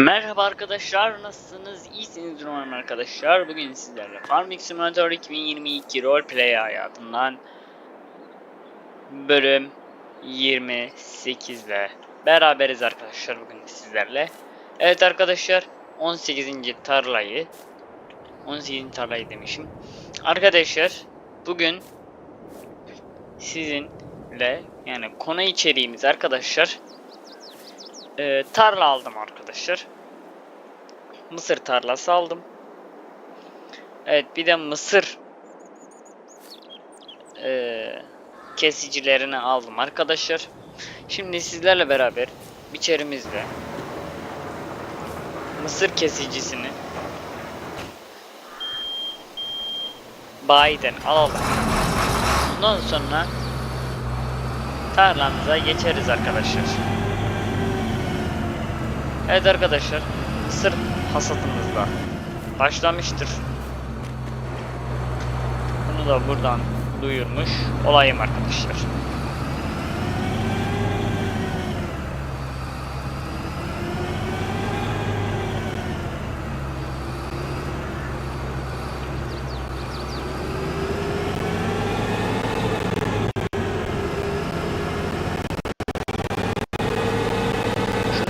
Merhaba arkadaşlar nasılsınız? İyisiniz umarım arkadaşlar. Bugün sizlerle Farming Simulator 2022 Roleplay hayatından bölüm 28 ile beraberiz arkadaşlar bugün sizlerle. Evet arkadaşlar 18. tarlayı 18. tarlayı demişim. Arkadaşlar bugün sizinle yani konu içeriğimiz arkadaşlar e, tarla aldım arkadaşlar. Mısır tarlası aldım. Evet bir de mısır e, kesicilerini aldım arkadaşlar. Şimdi sizlerle beraber biçerimizle mısır kesicisini bayiden alalım. Ondan sonra tarlamıza geçeriz arkadaşlar. Evet arkadaşlar, mısır hasadımız da başlamıştır. Bunu da buradan duyurmuş olayım arkadaşlar.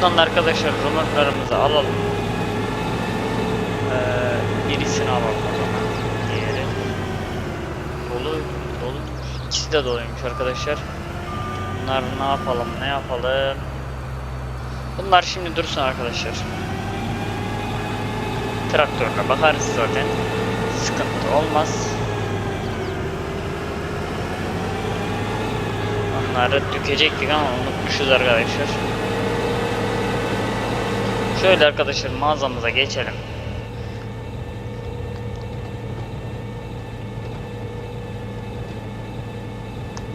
Şuradan da arkadaşlar römorklarımızı alalım. Ee, birisini alalım o zaman. Diğeri. Dolu, dolu. İkisi de doluymuş arkadaşlar. Bunlar ne yapalım, ne yapalım? Bunlar şimdi dursun arkadaşlar. Traktörle bakarız zaten. Sıkıntı olmaz. Onları dökecektik ama unutmuşuz arkadaşlar. Şöyle arkadaşlar mağazamıza geçelim.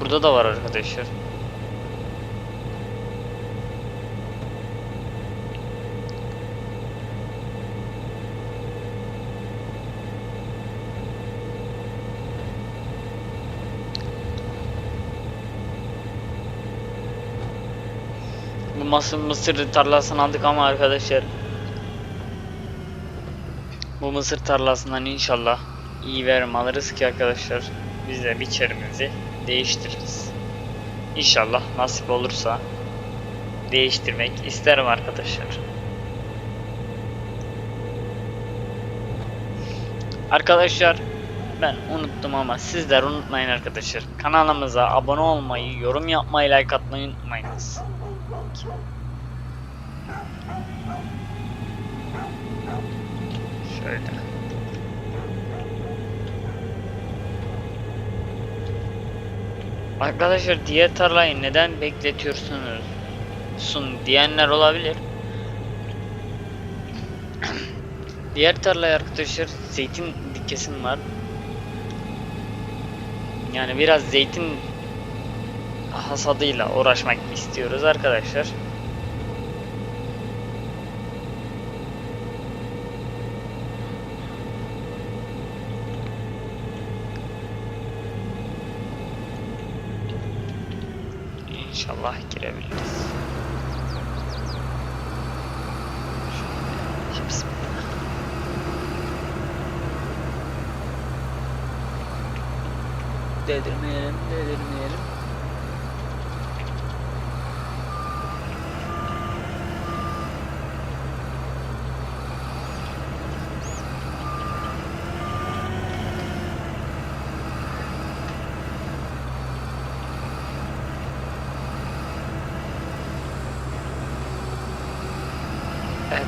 Burada da var arkadaşlar. Bu mısır, mısır tarlasını aldık ama arkadaşlar bu mısır tarlasından inşallah iyi verim alırız ki arkadaşlar biz de biçerimizi değiştiririz. İnşallah nasip olursa değiştirmek isterim arkadaşlar. Arkadaşlar ben unuttum ama sizler unutmayın arkadaşlar. Kanalımıza abone olmayı, yorum yapmayı, like atmayı unutmayınız. Şöyle. Arkadaşlar diğer tarlayı neden bekletiyorsunuz? Sun diyenler olabilir. diğer tarlaya arkadaşlar zeytin dikesim var. Yani biraz zeytin hasadıyla uğraşmak istiyoruz arkadaşlar. İnşallah girebiliriz. Dedirmeyelim, dedirmeyelim.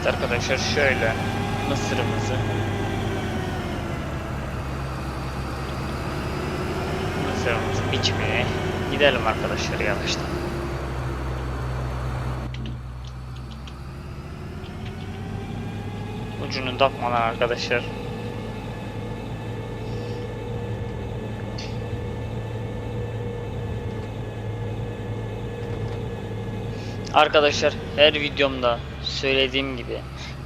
Arkadaşlar şöyle mısırımızı mısırımızı biçmeye gidelim arkadaşlar yavaştan. Ucunu takmadan arkadaşlar Arkadaşlar her videomda söylediğim gibi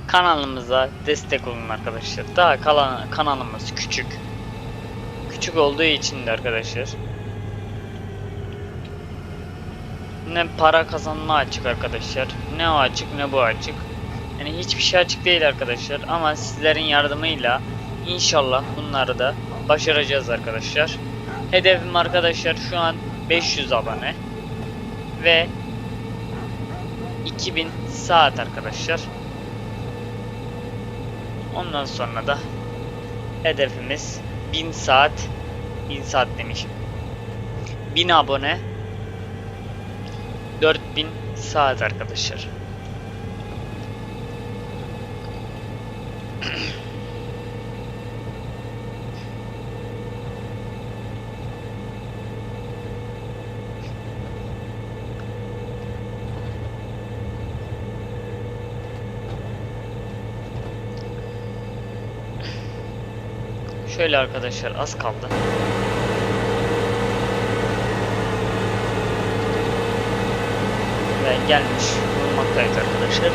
kanalımıza destek olun arkadaşlar. Daha kalan kanalımız küçük. Küçük olduğu için de arkadaşlar ne para kazanma açık arkadaşlar. Ne o açık ne bu açık. Yani hiçbir şey açık değil arkadaşlar ama sizlerin yardımıyla inşallah bunları da başaracağız arkadaşlar. Hedefim arkadaşlar şu an 500 abone ve 2000 saat arkadaşlar. Ondan sonra da hedefimiz 1000 saat 1000 saat demişim. 1000 abone 4000 saat arkadaşlar. Şöyle arkadaşlar az kaldı. Ve gelmiş bulunmaktayız arkadaşlar.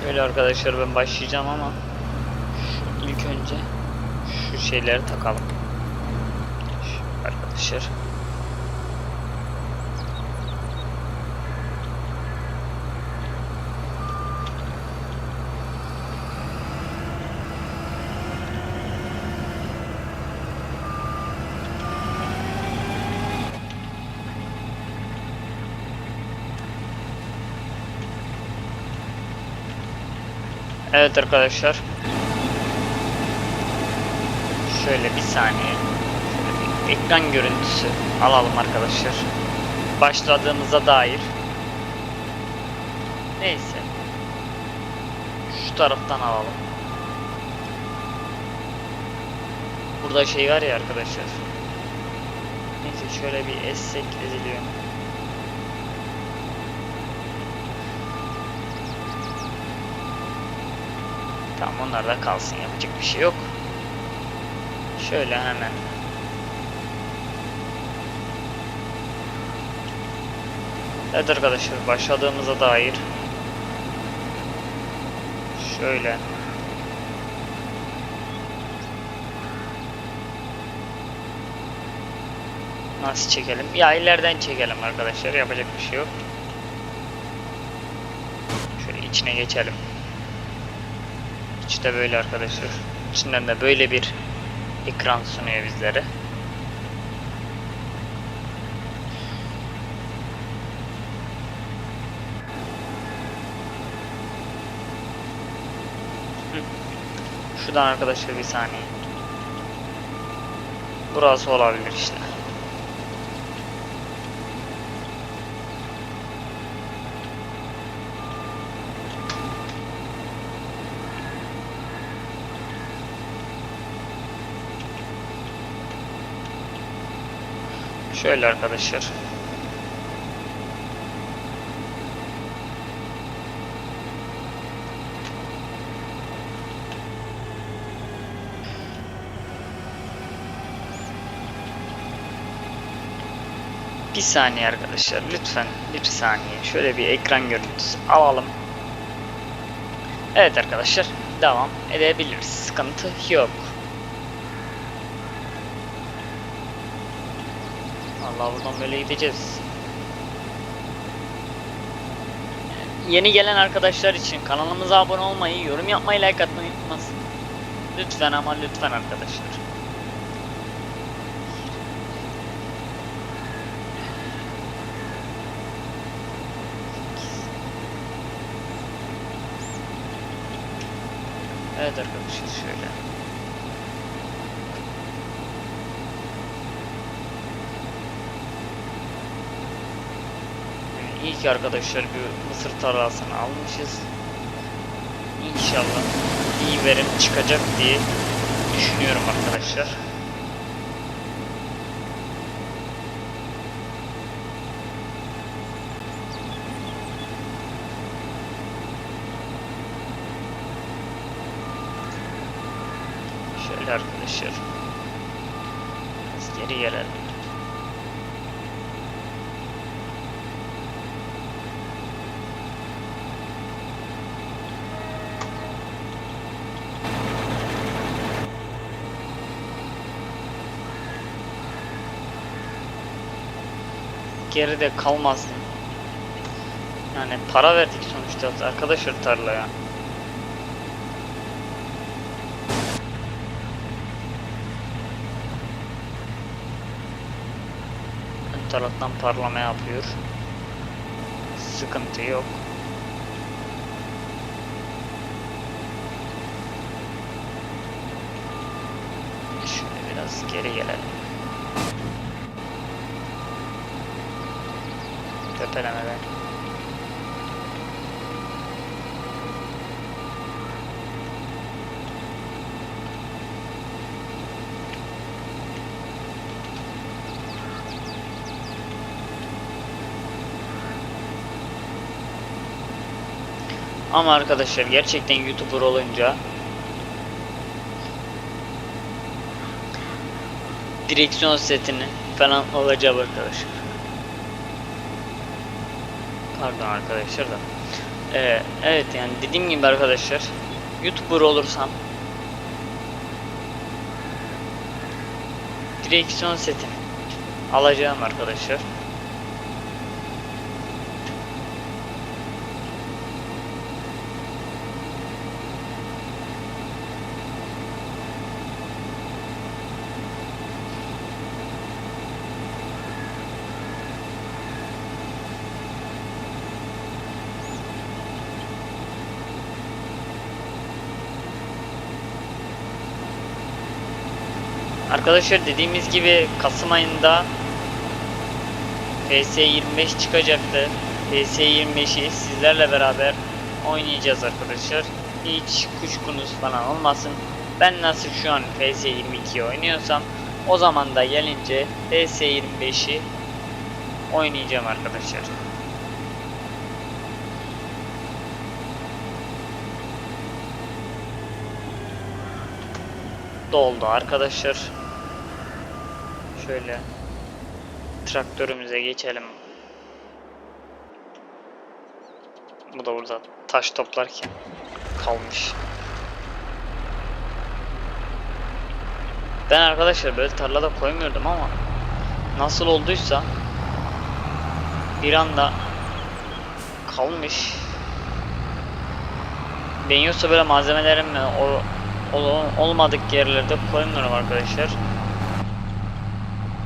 Şöyle arkadaşlar ben başlayacağım ama şu ilk önce şu şeyleri takalım. Şu arkadaşlar. Evet arkadaşlar. Şöyle bir saniye. Şöyle bir ekran görüntüsü alalım arkadaşlar. Başladığımıza dair. Neyse. Şu taraftan alalım. Burada şey var ya arkadaşlar. Neyse şöyle bir essek eziliyor. Tamam onlar da kalsın yapacak bir şey yok. Şöyle hemen. Evet arkadaşlar başladığımıza dair. Şöyle. Nasıl çekelim? Ya ileriden çekelim arkadaşlar yapacak bir şey yok. Şöyle içine geçelim. İşte böyle arkadaşlar. İçinden de böyle bir ekran sunuyor bizlere. Şuradan arkadaşlar bir saniye. Burası olabilir işte. Şöyle arkadaşlar. Bir saniye arkadaşlar lütfen bir saniye şöyle bir ekran görüntüsü alalım. Evet arkadaşlar devam edebiliriz sıkıntı yok. Allah buradan böyle gideceğiz. Yeni gelen arkadaşlar için kanalımıza abone olmayı, yorum yapmayı, like atmayı unutmasın. Lütfen ama lütfen arkadaşlar. Evet arkadaşlar şöyle. Yani iyi ki arkadaşlar bir mısır tarlasını almışız. İnşallah iyi verim çıkacak diye düşünüyorum arkadaşlar. Şöyle arkadaşlar. Biraz geri gelelim. Geride kalmasın. Yani para verdik sonuçta arkadaşlar tarlaya. Ön taraftan parlama yapıyor. Sıkıntı yok. Şöyle biraz geri gelelim. Tepelemeden. Ama arkadaşlar gerçekten YouTuber olunca direksiyon setini falan alacağım arkadaşlar. Pardon arkadaşlar da. Ee, evet yani dediğim gibi arkadaşlar YouTuber olursam direksiyon setini alacağım arkadaşlar. Arkadaşlar dediğimiz gibi Kasım ayında PS25 çıkacaktı. PS25'i sizlerle beraber oynayacağız arkadaşlar. Hiç kuşkunuz falan olmasın. Ben nasıl şu an PS22'yi oynuyorsam o zaman da gelince PS25'i oynayacağım arkadaşlar. Doldu arkadaşlar. Şöyle traktörümüze geçelim. Bu da burada taş toplarken kalmış. Ben arkadaşlar böyle tarlada koymuyordum ama nasıl olduysa bir anda kalmış. Ben yoksa böyle malzemelerim o, o olmadık yerlerde koymuyorum arkadaşlar.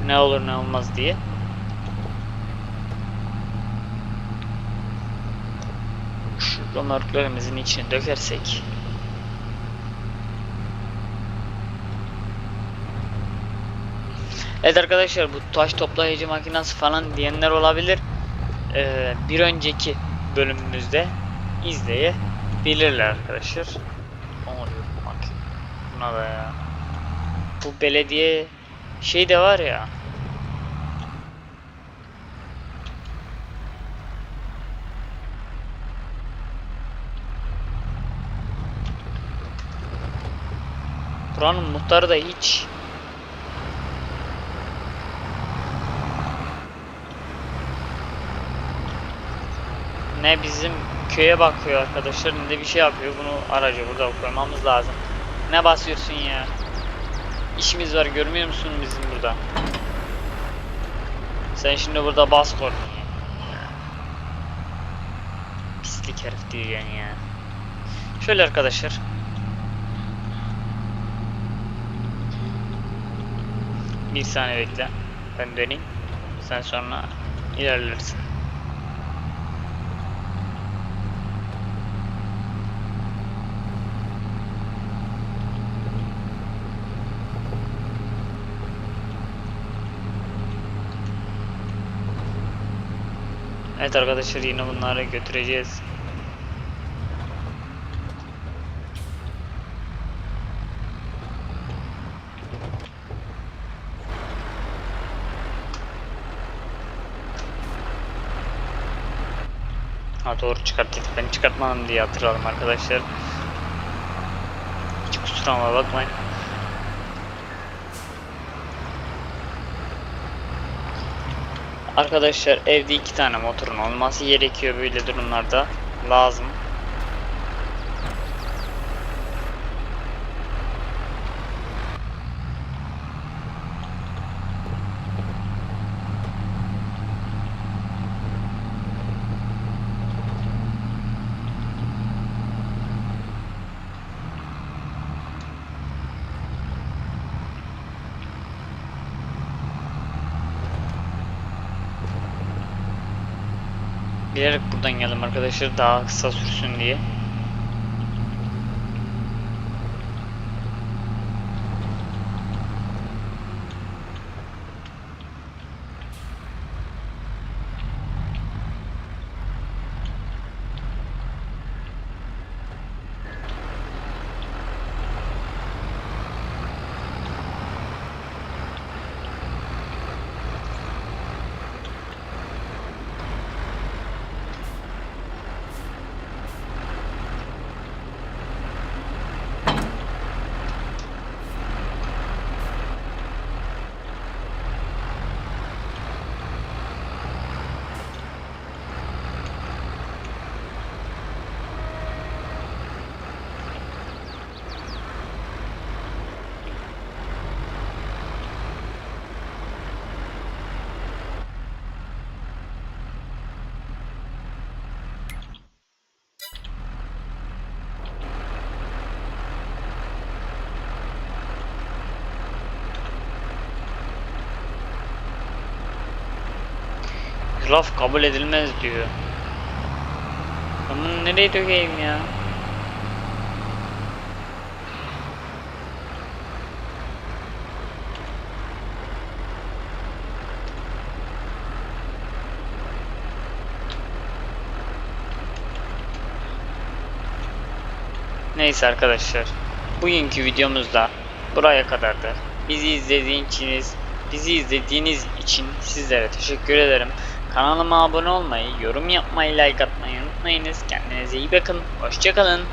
Ne olur ne olmaz diye. Şu römorklerimizin içine dökersek Evet arkadaşlar bu taş toplayıcı makinesi falan diyenler olabilir. Ee, bir önceki bölümümüzde izleyebilirler arkadaşlar. Buna da ya. Bu belediye şey de var ya. Buranın muhtarı da hiç ne bizim köye bakıyor arkadaşlar ne bir şey yapıyor. Bunu aracı burada koymamız lazım. Ne basıyorsun ya? İşimiz var görmüyor musun bizim burada? Sen şimdi burada bas koy. Pislik herif diyeceksin ya. Şöyle arkadaşlar. Bir saniye bekle. Ben döneyim. Sen sonra ilerlersin. Evet arkadaşlar yine bunları götüreceğiz. Ha doğru çıkarttık. Ben çıkartmadım diye hatırladım arkadaşlar. Hiç kusuruma bakmayın. Arkadaşlar evde iki tane motorun olması gerekiyor böyle durumlarda. Lazım. Bilerek buradan geldim arkadaşlar daha kısa sürsün diye. Laf kabul edilmez diyor. Bunu nereye dökeyim ya? Neyse arkadaşlar. Bugünkü videomuzda buraya kadardı. Bizi izlediğiniz bizi izlediğiniz için sizlere teşekkür ederim. Kanalıma abone olmayı, yorum yapmayı, like atmayı unutmayınız. Kendinize iyi bakın. Hoşçakalın.